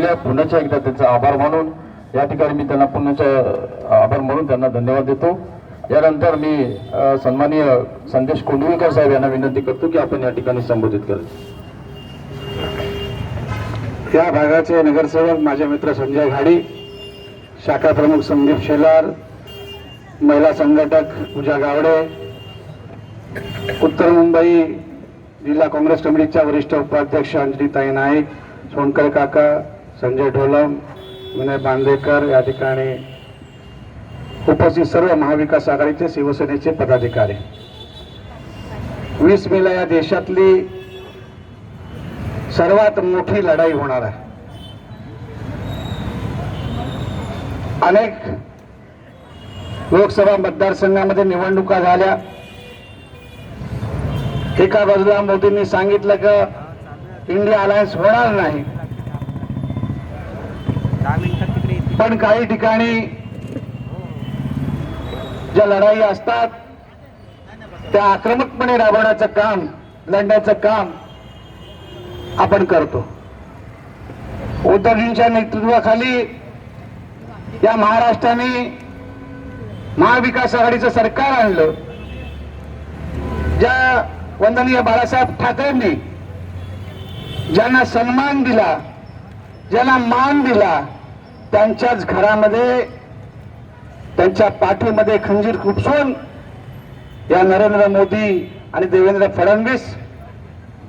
केल्या पुण्याच्या एकदा त्यांचा आभार मानून या ठिकाणी मी त्यांना पुण्याचा आभार मानून त्यांना धन्यवाद देतो. यानंतर मी अ, सन्माननीय संदेश कोंडविलकर साहेब यांना विनंती करतो की आपण या ठिकाणी संबोधित करू. या भागाचे नगरसेवक माझे मित्र संजय घाडी शाखा प्रमुख संदीप शेलार महिला संघटक पूजा गावडे उत्तर मुंबई जिल्हा काँग्रेस कमिटीच्या वरिष्ठ उपाध्यक्ष अंजलीताई नाईक सोनकर काका संजय ढोलम विनय बांदेकर या ठिकाणी उपस्थित सर्व महाविकास आघाडीचे शिवसेनेचे पदाधिकारी. वीस मेला या देशातली सर्वात मोठी लढाई होणार आहे. अनेक लोकसभा मतदारसंघामध्ये निवडणुका झाल्या. एका बाजूला मोदींनी सांगितलं की इंडिया अलायन्स होणार नाही. पण काही ठिकाणी ज्या लढाई असतात त्या आक्रमकपणे राबवण्याचं काम लढण्याचं काम आपण करतो. उद्धवजींच्या नेतृत्वाखाली या महाराष्ट्राने महाविकास आघाडीचं सरकार आणलं. ज्या वंदनीय बाळासाहेब ठाकरेंनी ज्यांना सन्मान दिला ज्यांना मान दिला त्यांच्याच घरामध्ये त्यांच्या पाठीमध्ये खंजीर खुपसून या नरेंद्र मोदी आणि देवेंद्र फडणवीस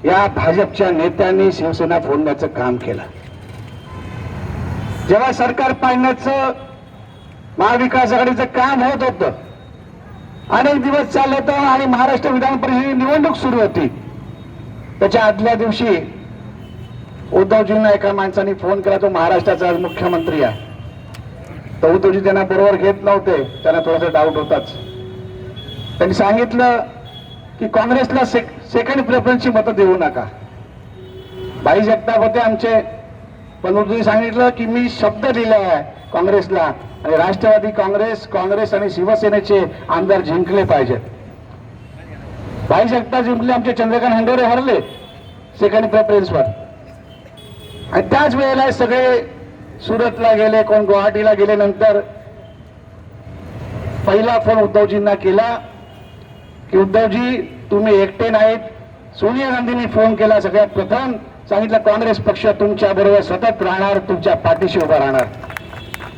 या भाजपच्या नेत्यांनी शिवसेना फोडण्याचं काम केलं. जेव्हा सरकार पाडण्याचं महाविकास आघाडीचं काम होत होतं अनेक दिवस चाललं होतं आणि महाराष्ट्र विधान परिषदेची निवडणूक सुरू होती. त्याच्या आदल्या दिवशी उद्धवजींना एका माणसाने फोन केला तो महाराष्ट्राचा आज मुख्यमंत्री आहे. तर उद्धवजी त्यांना बरोबर घेत नव्हते. त्यांना थोडासा डाऊट होताच. त्यांनी सांगितलं की काँग्रेसला सेक, सेकंड प्रेफरन्सची मतं देऊ नका. भाई जगताप होते आमचे. पण उद्धवजी सांगितलं की मी शब्द दिला आहे काँग्रेसला. आणि राष्ट्रवादी काँग्रेस काँग्रेस आणि शिवसेनेचे आमदार जिंकले पाहिजेत. भाई जगताप जिंकले आमचे चंद्रकांत हंडोरे हरले. सेकंड प्रेफरन्सवर आणि त्याच वेळेला सगळे सुरतला गेले कोण गुवाहाटीला गेले नंतर पहिला फोन उद्धवजींना केला की उद्धवजी तुम्ही एकटे नाहीत. सोनिया गांधींनी फोन केला सगळ्यात प्रथम सांगितलं काँग्रेस पक्ष तुमच्या बरोबर सतत राहणार तुमच्या पाठीशी उभा राहणार.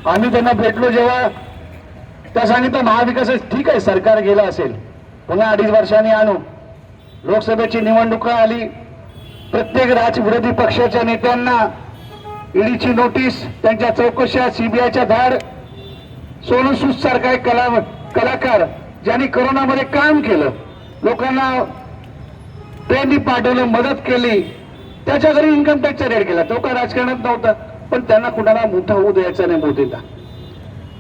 आम्ही त्यांना भेटलो जेव्हा त्या सांगितलं महाविकास ठीक आहे सरकार गेलं असेल. पुन्हा अडीच वर्षांनी आणू. लोकसभेची निवडणुका आली. प्रत्येक राज विरोधी पक्षाच्या नेत्यांना ईडीची नोटीस त्यांच्या चौकशा सीबीआयच्या धाड सोनसूद सारखा एक कला कलाकार ज्यांनी करोनामध्ये काम केलं लोकांना ट्रेननी पाठवलं मदत केली त्याच्या घरी इन्कम टॅक्सचा रेड केला तो काय राजकारणात नव्हता पण त्यांना कुणाला मोठा होऊ द्यायचा नाही मोदीला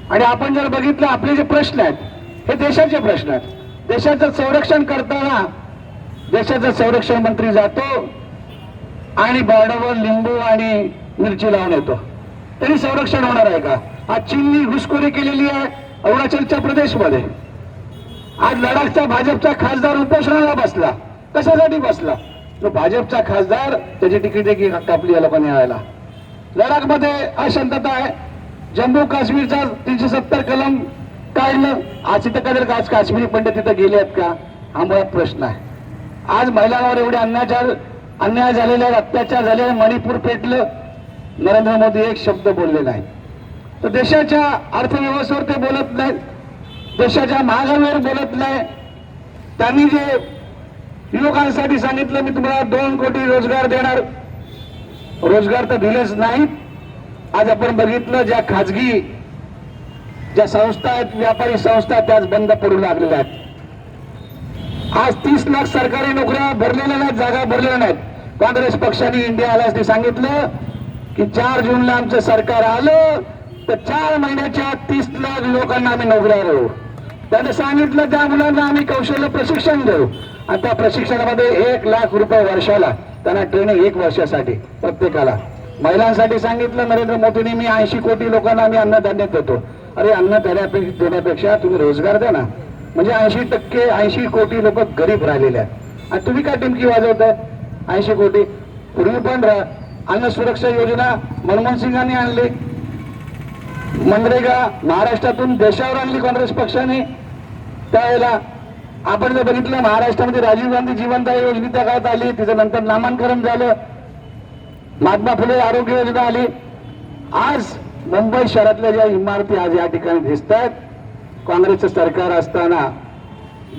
आणि आपण जर बघितलं आपले जे प्रश्न आहेत हे देशाचे प्रश्न आहेत. देशाचं संरक्षण करताना देशाचा संरक्षण मंत्री जातो आणि बॉर्डरवर लिंबू आणि मिरची लावून येतो. तरी संरक्षण होणार आहे का? आज चीननी घुसखोरी केलेली आहे अरुणाचलच्या प्रदेशमध्ये. आज लडाखचा भाजपचा खासदार उपोषणाला बसला. कशासाठी बसला? तो भाजपचा खासदार त्याची तिकीट देखील कापली या लोकांनी यायला. लडाखमध्ये अशांतता आहे. जम्मू काश्मीरचा तीनशे सत्तर कलम काढलं. आज तिथं काय आज काश्मीरी पंडित तिथं गेले आहेत का? हा मला प्रश्न आहे. आज महिलांवर एवढे अन्याचार अन्याय झालेला आहेत अत्याचार झालेला आहे मणिपूर पेटलं. नरेंद्र मोदी एक शब्द बोलले नाही. तर देशाच्या अर्थव्यवस्थेवर ते बोलत नाहीत. देशाच्या महागाईवर बोलत नाही. त्यांनी जे युवकांसाठी सांगितलं मी तुम्हाला दोन कोटी रोजगार देणार. रोजगार तर दिलेच नाहीत. आज आपण बघितलं ज्या खाजगी ज्या संस्था आहेत व्यापारी संस्था त्याच बंद पडू लागलेल्या आहेत. आज तीस लाख सरकारी नोकऱ्या भरलेल्या नाहीत जागा भरलेल्या नाहीत. काँग्रेस पक्षाने इंडिया आल्यासनी सांगितलं की चार जूनला आमचं सरकार आलं तर चार महिन्याच्या तीस लाख लोकांना आम्ही नोकऱ्या देऊ. त्याने सांगितलं त्या मुलांना आम्ही कौशल्य प्रशिक्षण देऊ. आणि त्या प्रशिक्षणामध्ये एक लाख रुपये वर्षाला त्यांना ट्रेनिंग एक वर्षासाठी प्रत्येकाला. महिलांसाठी सांगितलं नरेंद्र मोदींनी मी ऐंशी कोटी लोकांना आम्ही अन्नधान्य देतो. अरे अन्न देण्यापेक्षा देण्यापेक्षा तुम्ही रोजगार द्या ना. म्हणजे ऐंशी टक्के ऐंशी कोटी लोक गरीब राहिलेले आहेत. आणि तुम्ही काय टिमकी वाजवताय? ऐंशी कोटी. पूर्वी पण अन्न सुरक्षा योजना मनमोहन सिंगांनी आणली. मनरेगा महाराष्ट्रातून देशावर आणली काँग्रेस पक्षाने. त्यावेळेला आपण जर बघितलं महाराष्ट्रामध्ये राजीव गांधी जीवनदायी योजना त्या काळात आली तिचं नंतर नामांकरण झालं. महात्मा फुले आरोग्य योजना आली. आज मुंबई शहरातल्या ज्या इमारती आज या ठिकाणी दिसत आहेत काँग्रेसचं सरकार असताना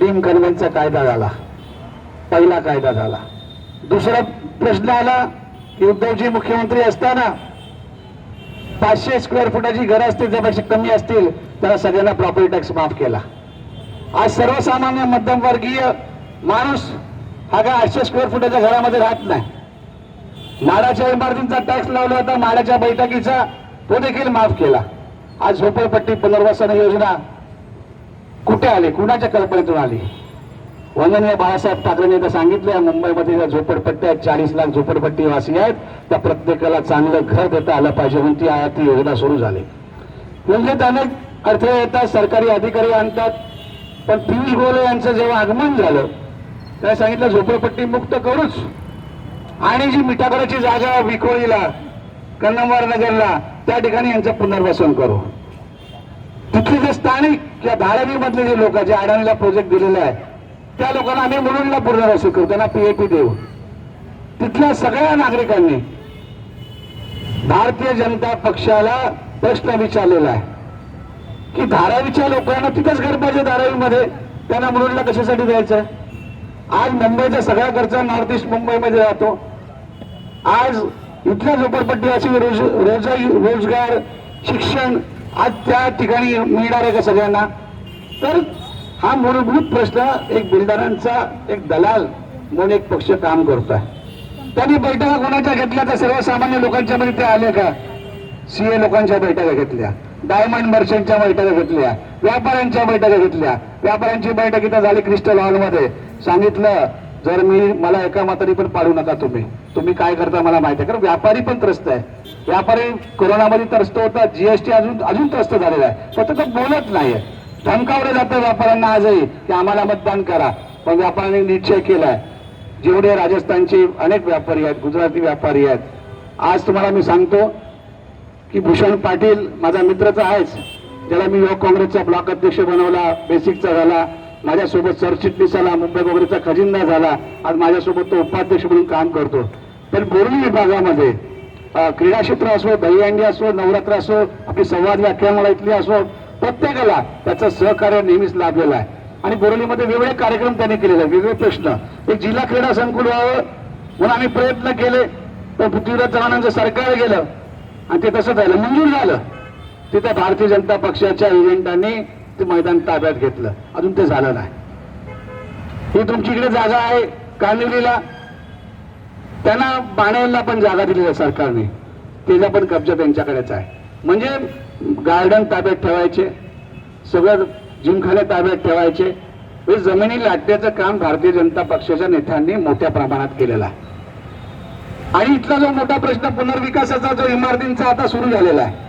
डीम कन्व्हेन्सचा कायदा झाला. पहिला कायदा झाला. दुसरा प्रश्न आला की उद्धवजी मुख्यमंत्री असताना पाचशे स्क्वेअर फुटाची घरं असतील त्यापेक्षा कमी असतील त्याला सगळ्यांना प्रॉपर्टी टॅक्स माफ केला. आज सर्वसामान्य मध्यमवर्गीय माणूस हा काय आठशे स्क्वेअर फुटाच्या घरामध्ये राहत नाही. माडाच्या इमारतींचा टॅक्स लावला होता माडाच्या बैठकीचा तो देखील माफ केला. आज झोपडपट्टी पुनर्वसन योजना कुठे आली? कुणाच्या कल्पनेतून आली? वंदनीय बाळासाहेब ठाकरेंनी तर सांगितलं मुंबईमध्ये ज्या झोपडपट्ट्या आहेत चाळीस लाख झोपडपट्टी वासी आहेत त्या प्रत्येकाला चांगलं घर देता आलं पाहिजे म्हणून ती आया ती योजना सुरू झाली. योजनेत अनेक अडथळे येतात सरकारी अधिकारी आणतात पण पियुष गोयल यांचं जेव्हा आगमन झालं त्याने सांगितलं झोपडपट्टी मुक्त करूच. आणि जी मिठागडाची जागा विकोळीला कन्नमवार नगरला त्या ठिकाणी यांचं पुनर्वसन करू. तिथले जे स्थानिक किंवा धारावीमधले जे लोक जे अडाणीला प्रोजेक्ट दिलेले आहे त्या लोकांना आम्ही मुलुंडला पुनर्वसन करू त्यांना पीएपी देऊ. तिथल्या सगळ्या नागरिकांनी भारतीय जनता पक्षाला प्रश्न विचारलेला आहे की धारावीच्या लोकांना तिथंच घर पाहिजे धारावीमध्ये त्यांना मुलुंडला कशासाठी द्यायचं? आज मुंबईचा सगळा खर्च नॉर्थ ईस्ट मुंबईमध्ये राहतो आज इथल्या झोपडपट्टी अशी रोज रोज रोजगार शिक्षण आज त्या ठिकाणी मिळणार आहे का सगळ्यांना? तर हा मूलभूत प्रश्न एक बिल्डरांचा एक दलाल म्हणून एक पक्ष काम करत आहे त्यांनी बैठका कोणाच्या घेतल्या? तर सर्वसामान्य लोकांच्या मध्ये ते आले का? सीए लोकांच्या बैठका घेतल्या. डायमंड मर्चंटच्या बैठका घेतल्या. व्यापाऱ्यांच्या बैठका घेतल्या. व्यापाऱ्यांची बैठक इथं झाली क्रिस्टल हॉलमध्ये. सांगितलं जर मी मला एका मातारी पण पाडू नका तुम्ही. तुम्ही काय करता मला माहिती आहे. कारण व्यापारी पण त्रस्त आहे. व्यापारी कोरोनामध्ये त्रस्त होता जीएसटी अजून अजून त्रस्त झालेला आहे. फक्त तो बोलत नाहीये. धमकावलं जातं व्यापाऱ्यांना आजही की आम्हाला मतदान करा. पण व्यापाऱ्यांनी निश्चय केलाय. जेवढे राजस्थानचे अनेक व्यापारी आहेत गुजराती व्यापारी आहेत आज तुम्हाला मी सांगतो की भूषण पाटील माझा मित्रचा आहेच. ज्याला मी युवक काँग्रेसचा ब्लॉक अध्यक्ष बनवला बेसिकचा झाला माझ्यासोबत सरचिटणीस झाला मुंबई काँग्रेसचा खजिनदार झाला आज माझ्यासोबत तो उपाध्यक्ष म्हणून काम करतो. पण बोरली विभागामध्ये क्रीडाक्षेत्र क्रीडा क्षेत्र असो दहीहंडी असो नवरात्र असो आपली संवाद व्याख्यानमाला इथली असो प्रत्येकाला त्याचं सहकार्य नेहमीच लाभलेलं आहे. आणि बोरलीमध्ये वेगवेगळे कार्यक्रम त्यांनी केलेले आहेत वेगवेगळे प्रश्न. एक जिल्हा क्रीडा संकुल व्हावं म्हणून आम्ही प्रयत्न केले पण पृथ्वीराज चव्हाणांचं सरकार गेलं आणि ते तसं झालं मंजूर झालं. तिथे भारतीय जनता पक्षाच्या एजंटांनी ते मैदान ताब्यात घेतलं. अजून ते झालं नाही. ही इकडे जागा आहे कानिवलीला. त्यांना बाणेला पण जागा दिलेली आहे सरकारने. त्याचा पण कब्जा त्यांच्याकडेच आहे. म्हणजे गार्डन ताब्यात ठेवायचे सगळं जिमखाने ताब्यात ठेवायचे. हे जमिनी लाटण्याचं काम भारतीय जनता पक्षाच्या नेत्यांनी मोठ्या प्रमाणात केलेलं आहे. आणि इथला जो मोठा प्रश्न पुनर्विकासाचा जो इमारतींचा आता सुरू झालेला आहे.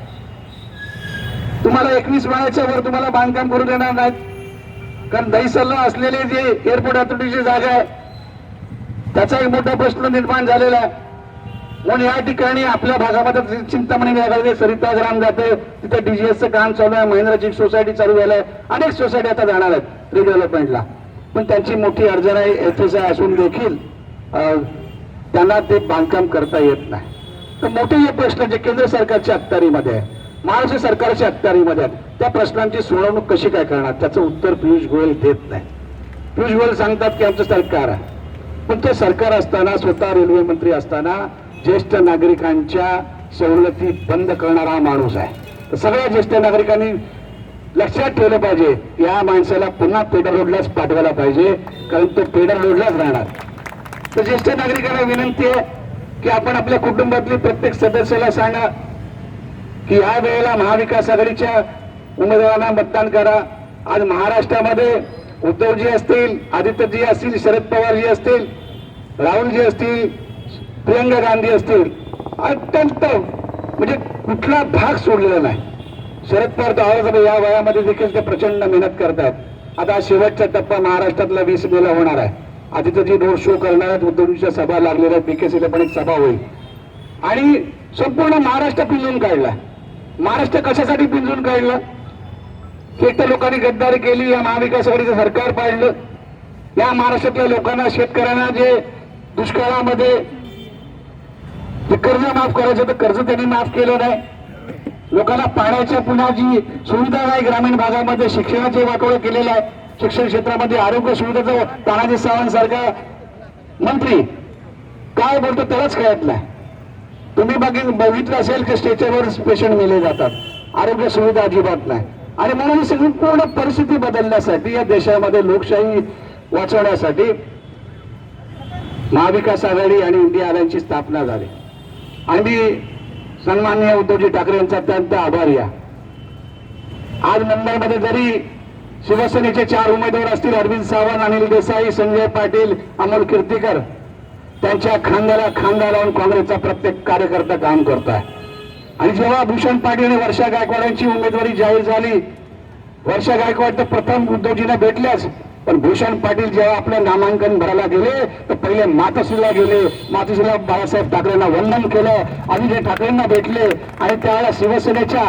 तुम्हाला एकवीस वेळाच्या वर तुम्हाला बांधकाम करू देणार नाहीत. कारण दहीसरला असलेले जे एअरपोर्ट अथॉरिटीची जागा आहे त्याचा एक मोठा प्रश्न निर्माण झालेला आहे. म्हणून या ठिकाणी आपल्या भागामध्ये चिंतामणी विभागामध्ये सरिता ग्राम जाते तिथे डीजीएसचं काम चालू आहे महिंद्रा चिक सोसायटी चालू झालंय अनेक सोसायटी आता जाणार आहेत रिडेव्हलपमेंटला पण त्यांची मोठी अडचण आहे एफ एस आय असून देखील त्यांना ते बांधकाम करता येत नाही. तर मोठे हे प्रश्न जे केंद्र सरकारच्या अखत्यारीमध्ये आहे महाराष्ट्र सरकारच्या अखत्यारीमध्ये आहेत त्या प्रश्नांची सोडवणूक कशी काय करणार? त्याचं उत्तर पियुष गोयल देत नाही. पियुष गोयल सांगतात की आमचं सरकार आहे. पण ते सरकार असताना स्वतः रेल्वे मंत्री असताना ज्येष्ठ नागरिकांच्या सवलती बंद करणारा हा माणूस आहे. तर सगळ्या ज्येष्ठ नागरिकांनी लक्षात ठेवलं पाहिजे या माणसाला पुन्हा पेडर रोडलाच पाठवायला पाहिजे कारण तो पेडर रोडलाच राहणार. तर ज्येष्ठ नागरिकांना विनंती आहे की आपण आपल्या कुटुंबातली प्रत्येक सदस्याला सांगा की या वेळेला महाविकास आघाडीच्या उमेदवारांना मतदान करा. आज महाराष्ट्रामध्ये उद्धवजी असतील आदित्यजी असतील शरद पवारजी असतील राहुलजी असतील प्रियंका गांधी असतील अत्यंत म्हणजे कुठला भाग सोडलेला नाही. शरद पवार तर या वयामध्ये देखील ते प्रचंड मेहनत करतात. आता शेवटचा टप्पा महाराष्ट्रातला वीस मेला होणार आहे. आदित्यजी रोड शो करणार आहेत उद्धवजीच्या सभा लागलेल्या आहेत बीकेसीला पण एक सभा होईल. आणि संपूर्ण महाराष्ट्र पिंजून काढला. महाराष्ट्र कशासाठी पिंजून काढला? एक तर लोकांनी गद्दारी केली या महाविकास आघाडीचं सरकार पाडलं. या महाराष्ट्रातल्या लोकांना शेतकऱ्यांना जे दुष्काळामध्ये ते कर्ज माफ करायचं तर कर्ज त्यांनी माफ केलं नाही. लोकांना पाण्याच्या पुन्हा जी सुविधा नाही ग्रामीण भागामध्ये शिक्षणाचे वाटोळे केलेलं आहे. शिक्षण क्षेत्रामध्ये आरोग्य सुविधेचं तानाजी सावंत सारखा मंत्री काय बोलतो त्यालाच कळत नाही. तुम्ही बघित बघितलं असेल की स्टेचरवर पेशंट मेले जातात. आरोग्य सुविधा अजिबात नाही. आणि म्हणून ही सगळी पूर्ण परिस्थिती बदलण्यासाठी या देशामध्ये लोकशाही वाचवण्यासाठी महाविकास आघाडी आणि इंडिया आघाडीची स्थापना झाली. आणि मी उद्धवजी ठाकरे यांचा अत्यंत आभारी आहे. आज मुंबईमध्ये जरी शिवसेनेचे चार उमेदवार असतील अरविंद सावंत अनिल देसाई संजय पाटील अमोल कीर्तीकर त्यांच्या खांद्याला खांदा लावून काँग्रेसचा प्रत्येक कार्यकर्ता काम करत आहे आणि जेव्हा भूषण पाटील आणि वर्षा गायकवाडांची उमेदवारी जाहीर झाली वर्षा गायकवाड तर प्रथम उद्धवजींना भेटल्याच. पण भूषण पाटील जेव्हा आपलं नामांकन भरायला गेले तर पहिले मातोश्रीला गेले. मातोश्रीला बाळासाहेब ठाकरेंना वंदन केलं. आदित्य ठाकरेंना भेटले. आणि त्यावेळेला शिवसेनेच्या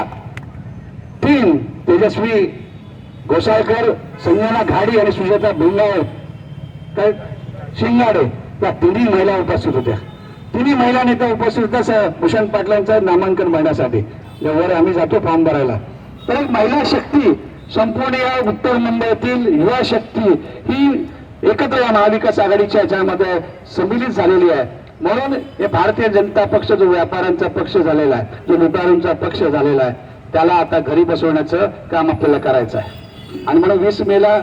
तीन तेजस्वी घोसाळकर संजना घाडी आणि सुजाता भिंगाळ काय? शिंगाडे त्या तिन्ही महिला उपस्थित होत्या. तिन्ही महिला नेत्या उपस्थित होत्या भूषण पाटलांचं नामांकन भरण्यासाठी. म्हणजे वर आम्ही जातो फॉर्म भरायला. तर एक महिला शक्ती संपूर्ण या उत्तर मुंबईतील युवा शक्ती ही एकत्र या महाविकास आघाडीच्या याच्यामध्ये संमिलित झालेली आहे. म्हणून हे भारतीय जनता पक्ष जो व्यापाऱ्यांचा पक्ष झालेला आहे जो लुटारूंचा पक्ष झालेला आहे त्याला आता घरी बसवण्याचं काम आपल्याला करायचं आहे. आणि म्हणून वीस मेला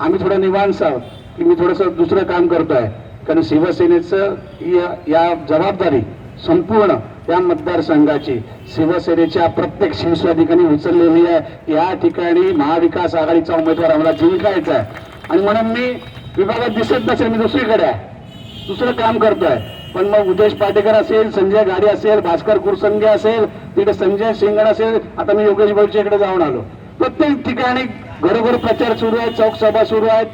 आम्ही थोडं निवांत आहोत की मी थोडंसं दुसरं काम करतोय. कारण शिवसेनेचं या- या जबाबदारी संपूर्ण या मतदारसंघाची शिवसेनेच्या प्रत्येक शिवस्वाधिकांनी उचललेली आहे. या ठिकाणी महाविकास आघाडीचा उमेदवार आम्हाला जिंकायचा आहे आणि म्हणून मी विभागात दिसत नसेल मी दुसरीकडे आहे. दुसरं काम करतोय. पण मग उदेश पाटेकर असेल संजय गाडी असेल भास्कर कुरसंगे असेल तिकडे संजय शिंगण असेल आता मी योगेश भाऊच्या इकडे जाऊन आलो. प्रत्येक ठिकाणी घरोघर प्रचार सुरू आहे चौक सभा सुरू आहेत.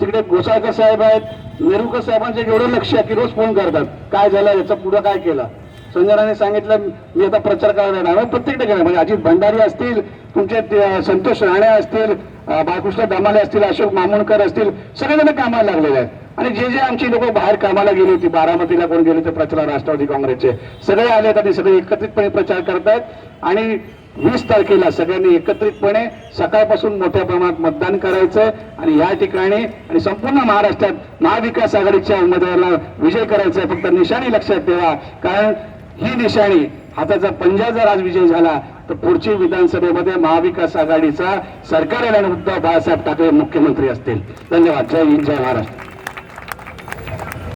तिकडे गोसाळकर साहेब आहेत. नेरुकर साहेबांचे एवढं लक्ष आहे की रोज फोन करतात. काय झालं याचं पुढं काय केलं? संजनाने सांगितलं मी आता प्रचार करायला येणार प्रत्येक ठिकाणी म्हणजे अजित भंडारी असतील तुमचे संतोष राणे असतील बाळकृष्ण दामाले असतील अशोक मामुणकर असतील सगळेजण कामाला लागलेले आहेत. आणि जे जे आमची लोक बाहेर कामाला गेली होती बारामतीला कोण गेले होते प्रचार राष्ट्रवादी काँग्रेसचे सगळे आले आहेत आणि सगळे एकत्रितपणे प्रचार करतायत आणि वीस तारखेला सगळ्यांनी एकत्रितपणे सकाळपासून मोठ्या प्रमाणात मतदान करायचं आणि या ठिकाणी आणि संपूर्ण महाराष्ट्रात महाविकास आघाडीच्या उमेदवाराला विजय करायचा आहे फक्त निशाणी लक्षात ठेवा. कारण ही निशाणी हाताचा पंजा जर आज विजय झाला तर पुढची विधानसभेमध्ये महाविकास आघाडीचा सरकार येईल उद्धव बाळासाहेब ठाकरे मुख्यमंत्री असतील. धन्यवाद. जय हिंद जय महाराष्ट्र.